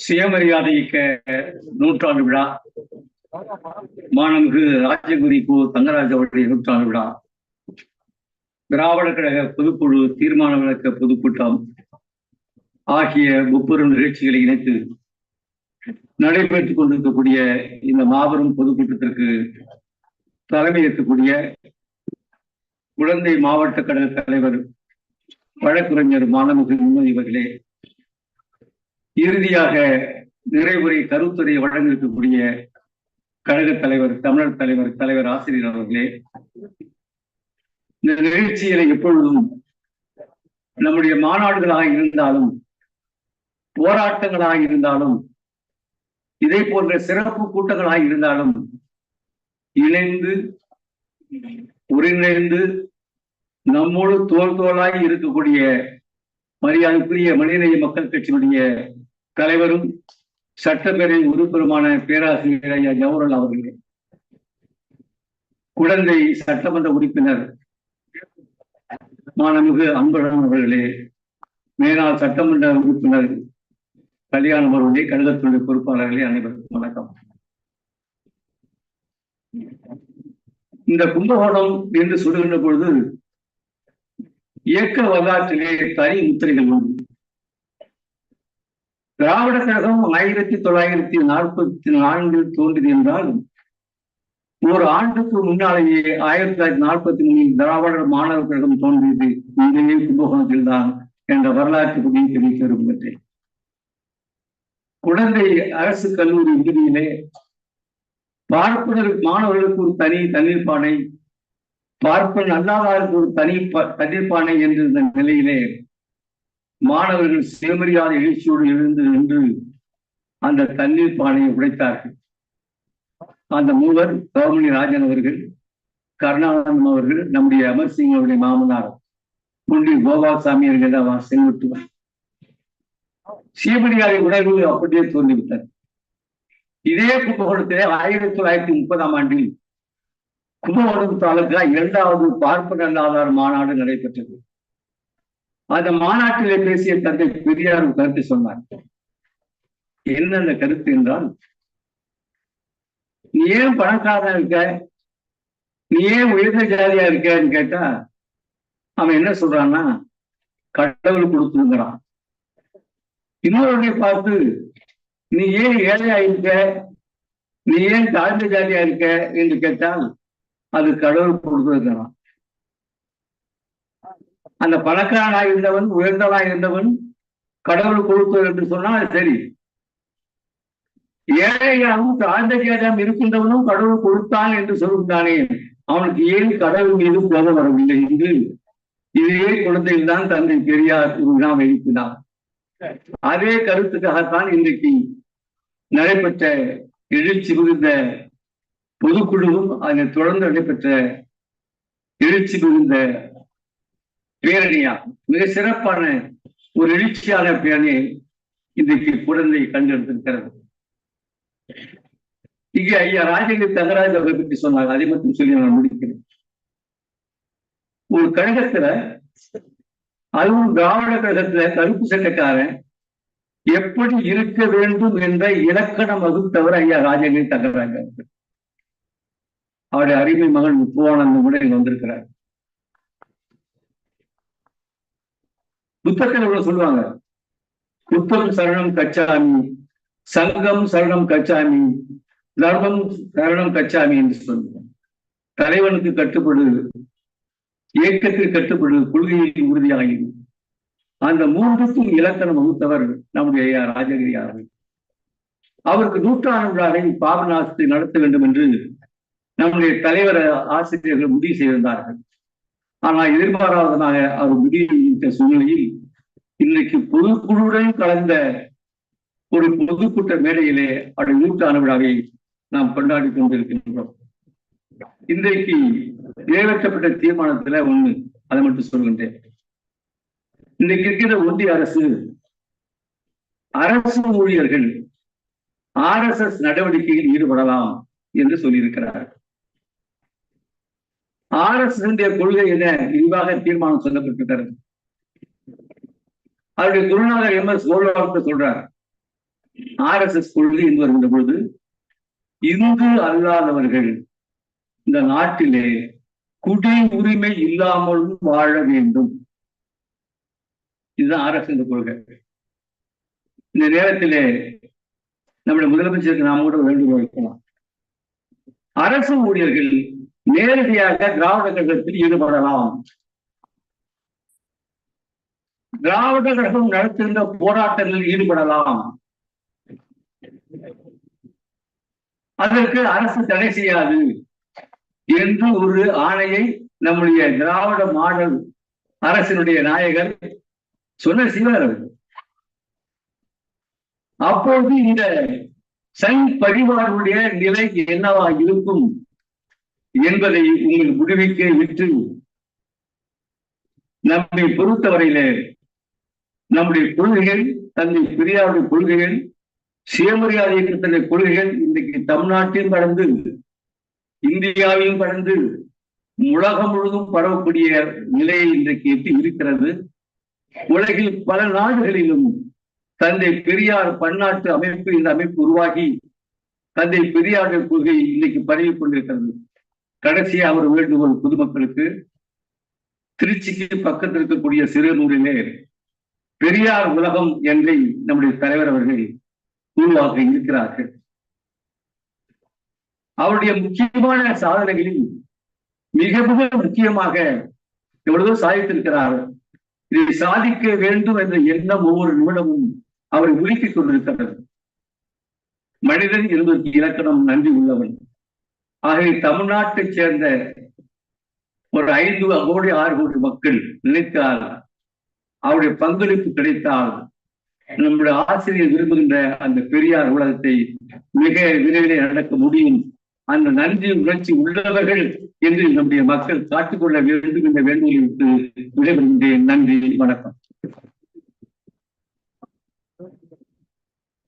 சுயமரியாதைக்க நூற்றாண்டு விழா. மாணவர்கள் ராஜகுரி கு. தங்கராஜ் அவருடைய நூற்றாண்டு விழா. திராவிட கழக பொதுக்குழு தீர்மான விளக்க பொதுக்கூட்டம் ஆகிய முப்பெரும் நிகழ்ச்சிகளை இணைத்து நடைபெற்றுக் கொண்டிருக்கக்கூடிய இந்த மாபெரும் பொதுக்கூட்டத்திற்கு தலைமை ஏற்கக்கூடிய குழந்தை மாவட்ட கழக தலைவர் வழக்குரைஞர் மாணவர்கள் முன்மதிவர்களே இறுதியாக நிறைவுரை கருத்துரை வழங்க கழக தலைவர் தமிழர் தலைவர் தலைவர் ஆசிரியர் அவர்களே இந்த நிகழ்ச்சிகளை எப்பொழுதும் நம்முடைய மாநாடுகளாக இருந்தாலும் போராட்டங்களாக இருந்தாலும் இதே போன்ற சிறப்பு கூட்டங்களாக இருந்தாலும் இணைந்து ஒருங்கிணைந்து நம்மோடு தோல் தோலாய் இருக்கக்கூடிய மரியாதைக்குரிய மனிதநேய மக்கள் கட்சியினுடைய தலைவரும் சட்டப்பேரவை உறுப்பினருமான பேராசிரியர் ஐயா ஜவஹர்லால் அவர்களே. குழந்தை சட்டமன்ற உறுப்பினர் மாணமிகு அன்பழகன் அவர்களே மேலாள் சட்டமன்ற உறுப்பினர் கல்யாணம் அவர்களே கழகத்தினுடைய பொறுப்பாளர்களே அனைவருக்கும் வணக்கம். இந்த கும்பகோணம் என்று சொல்லுகின்ற பொழுது இயக்க வரலாற்றிலே தனி முத்திரைகள் உண்டு. திராவிட கழகம் ஆயிரத்தி தொள்ளாயிரத்தி நாற்பத்தி நான்கில் தோன்றியது என்றால் ஒரு ஆண்டுக்கு முன்னாலேயே ஆயிரத்தி தொள்ளாயிரத்தி நாற்பத்தி மூணில் திராவிட மாணவர் கழகம் தோன்றியது. இந்த கும்பகோணத்தில் தான் என்ற வரலாற்று பகுதியை தெரிவிக்க விரும்புகிறேன் குழந்தை அரசு கல்லூரி விடுதியிலே பார்ப்பனர் மாணவர்களுக்கு ஒரு தனி தண்ணீர் பானை பார்ப்பன் அல்லாதாருக்கு ஒரு தனி தண்ணீர் பானை என்ற நிலையிலே மாணவர்கள் சுயமரியாதை எழுச்சியோடு எழுந்து நின்று அந்த தண்ணீர் பானையை உடைத்தார்கள். அந்த மூவர் கௌமணி ராஜன் அவர்கள் கருணானந்தம் அவர்கள் நம்முடைய அமர் சிங் அவருடைய மாமனார் முண்டி கோபால்சாமி அவர்கள் செல்விட்டுவார் சுயமரியாதை உணர்வு அப்படியே தோன்றிவிட்டார் இதே கும்பகோணத்திலே ஆயிரத்தி தொள்ளாயிரத்தி முப்பதாம் ஆண்டில் கும்பகோணம் தாலுக்கா இரண்டாவது பார்ப்பன அல்லாதார் மாநாடு நடைபெற்றது. அந்த மாநாட்டிலே பேசிய தந்தை பெரியார் கருத்து சொன்னார். என்ன அந்த கருத்து என்றால் நீ ஏன் பணக்காரனா இருக்க? நீ ஏன் உயர்ந்த ஜாதியா இருக்கன்னு கேட்டா அவன் என்ன சொல்றான்னா கடவுள் கொடுத்துங்கிறான் இன்னொருடைய பார்த்து நீ ஏன் ஏழையா இருக்க? நீ ஏன் தாழ்ந்த ஜாதியா இருக்க? என்று கேட்டால் அது கடவுள் கொடுத்துருக்கிறான் அந்த பணக்காரனாக இருந்தவன் உயர்ந்தவனாக இருந்தவன் கடவுள் கொடுத்தது என்று சொன்னால் சரி. ஏழையாகவும் தாழ்ந்த ஜாதியாகவும் இருக்கின்றவனும் கடவுள் கொடுத்தான் என்று சொல்கின்றானே அவனுக்கு ஏன் கடவுள் மீது கோபம் வரவில்லை என்று? இதே குழந்தையில் தான் தந்தை பெரியார் ஒரு வினா எழுப்பினார் அதே கருத்துக்காகத்தான் இன்றைக்கு நடைபெற்ற எழுச்சி மிகுந்த பொதுக்குழுவும் அதனை தொடர்ந்து நடைபெற்ற எழுச்சி மிகுந்த பேரணியா மிக சிறப்பான ஒரு எழுச்சியான பேரணியை இன்றைக்கு குழந்தை கண்டெடுத்திருக்கிறது. இங்கே ஐயா ராஜகிரி தங்கராஜ் அவரை பற்றி சொன்னாங்க அதை மட்டும் சொல்லி நான் முடிக்கிறேன். ஒரு கழகத்துல அதுவும் திராவிட கழகத்துல கருப்பு சட்டக்காரன் எப்படி இருக்க வேண்டும் என்ற இலக்கணம் வகுத்தவர் ஐயா ராஜகிரி தங்கராஜ் அவர்கள். அவருடைய அருமை மகன் முத்துவானந்தம் கூட இங்க வந்திருக்கிறார். புத்தகத்தில் இவ்வளவு சொல்லுவாங்க? புத்தம் சரணம் கச்சாமி சங்கம் சரணம் கச்சாமி தர்மம் சரணம் கச்சாமி என்று சொல்லுவாங்க. தலைவனுக்கு கட்டுப்படு இயக்கத்தில் கட்டுப்படு கொள்கையில் உறுதியாகிடு. அந்த மூன்றுக்கும் இலக்கணம் வகுத்தவர் நம்முடைய ஐயா ராஜகிரி அவர்கள். அவருக்கு நூற்றாண்டு விழாவை பாபநாசத்தை நடத்த வேண்டும் என்று நம்முடைய தலைவர் ஆசிரியர்கள் முடிவு செய்திருந்தார்கள். ஆனால் எதிர்பாராததாக அவர் முடிவெடுத்த சூழ்நிலையில் இன்றைக்கு பொதுக்குழுவுடன் கலந்த ஒரு பொதுக்கூட்ட மேடையிலே அவருடைய நூற்றாண்டு விழாவை நாம் கொண்டாடி கொண்டிருக்கின்றோம். இன்றைக்கு நிறைவேற்றப்பட்ட தீர்மானத்துல ஒண்ணு அதை மட்டும் சொல்கின்றேன் இன்றைக்கு இருக்கிற ஒன்றிய அரசு அரசு ஊழியர்கள் ஆர் எஸ் எஸ் நடவடிக்கையில் ஈடுபடலாம் என்று சொல்லியிருக்கிறார் ஆர் எஸ் கொள்கை என விரிவாக தீர்மானம் சொல்லப்பட்டிருக்கிறது. அவருடைய குருநாதர் எம் எஸ் கோல்வார்த்த சொல்றார். ஆர் எஸ் எஸ் கொள்கை என்று வருகின்ற பொழுது இந்து அல்லாதவர்கள் இந்த நாட்டிலே குடி உரிமை இல்லாமலும் வாழ வேண்டும். இதுதான் ஆர் எஸ் எஸ் கொள்கை. இந்த நேரத்திலே நம்முடைய முதலமைச்சருக்கு நாம் கூட வேண்டுகோள் வைக்கலாம். அரசு ஊழியர்கள் நேரடியாக திராவிட கழகத்தில் ஈடுபடலாம். திராவிட கழகம் நடத்துகின்ற போராட்டங்களில் ஈடுபடலாம். அதற்கு அரசு தடை செய்யாது. என்று ஒரு ஆணையை நம்முடைய திராவிட மாடல் அரசினுடைய நாயகர் சொன்ன செய்வார் அப்போது இந்த சங் பரிவாருடைய நிலை என்னவா இருக்கும் என்பதை உங்கள் முடிவிக்க விட்டு நம்மை பொறுத்தவரையில நம்முடைய கொள்கைகள் தந்தை பெரியாருடைய கொள்கைகள் சுயமரியாதை இயக்கத்தினுடைய கொள்கைகள் இன்றைக்கு தமிழ்நாட்டையும் கடந்து இந்தியாவையும் கடந்து உலகம் முழுதும் பரவக்கூடிய நிலையை இன்றைக்கு எட்டி இருக்கிறது. உலகில் பல நாடுகளிலும் தந்தை பெரியார் பன்னாட்டு அமைப்பு இந்த அமைப்பு உருவாகி தந்தை பெரியாருடைய கொள்கை இன்னைக்கு பரவி கொண்டிருக்கிறது. கடைசியா அவர் வேண்டுகோள் பொதுமக்களுக்கு திருச்சிக்கு பக்கத்தில் இருக்கக்கூடிய சிறுநூரிலே பெரியார் உலகம் என்றை நம்முடைய தலைவர் அவர்கள் உருவாக இருக்கிறார்கள். அவருடைய முக்கியமான சாதனைகளில் மிக மிக முக்கியமாக எவ்வளவோ சாதித்திருக்கிறார். இதை சாதிக்க வேண்டும் என்ற எண்ணம் ஒவ்வொரு நிமிடமும் அவரை உலுக்கிக் கொண்டிருக்கிறது. மனிதன் என்பதற்கு இலக்கணம் நன்றி உள்ளவன். ஆகவே தமிழ்நாட்டைச் சேர்ந்த ஒரு ஐந்து கோடி ஆறு கோடி மக்கள் நினைத்தால் அவருடைய பங்களிப்பு கிடைத்தால் நம்முடைய ஆசிரியர் விரும்புகின்ற அந்த பெரியார் உலகத்தை மிக விரைவிலே நடக்க முடியும். அந்த நன்றி உணர்ச்சி உள்ளவர்கள் என்று நம்முடைய மக்கள் காட்டிக்கொள்ள வேண்டும் என்ற வேண்டுகோளை விட்டு விடைபெறுகின்றேன். நன்றி வணக்கம்.